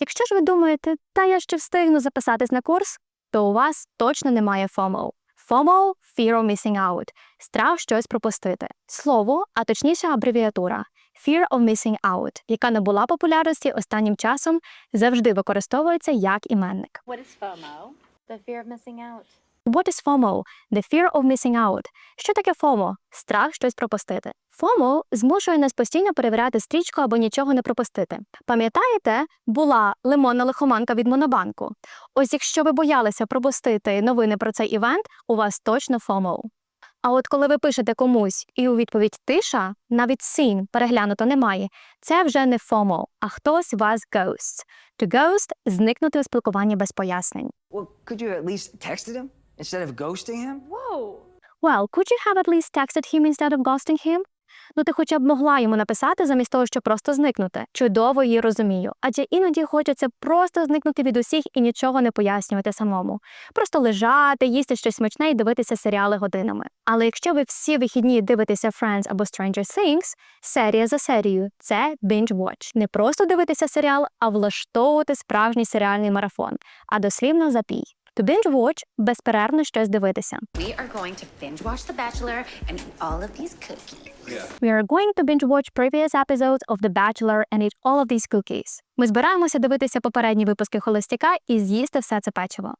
Якщо ж ви думаєте, та я ще встигну записатись на курс, то у вас точно немає FOMO. FOMO – Fear of Missing Out – страх щось пропустити. Слово, а точніше абревіатура Fear of Missing Out, яка набула популярності останнім часом, завжди використовується як іменник. What is FOMO? The fear of missing out. What is FOMO? The fear of missing out. Що таке FOMO? Страх щось пропустити. FOMO змушує нас постійно перевіряти стрічку або нічого не пропустити. Пам'ятаєте, була лимонна лихоманка від Монобанку. Ось якщо ви боялися пропустити новини про цей івент, у вас точно FOMO. А от коли ви пишете комусь і у відповідь тиша, навіть син переглянуто немає, це вже не FOMO, а хтось вас ghosts. To ghost – зникнути у спілкуванні без пояснень. Well, could you at least texted him instead of ghosting him? Whoa. Well, could you have at least texted him instead of ghosting him? Ну, ти хоча б могла йому написати замість того, щоб просто зникнути. Чудово її розумію. Адже іноді хочеться просто зникнути від усіх і нічого не пояснювати самому. Просто лежати, їсти щось смачне і дивитися серіали годинами. Але якщо ви всі вихідні дивитеся Friends або Stranger Things, серія за серією це binge watch. Не просто дивитися серіал, а влаштовувати справжній серіальний марафон, а дослівно запій. To binge watch – безперервно щось дивитися. We are going to binge watch The Bachelor and eat all of these cookies. Yeah. We are going to binge watch previous episodes of The Bachelor and eat all of these cookies. Ми збираємося дивитися попередні випуски холостяка і з'їсти все це печиво.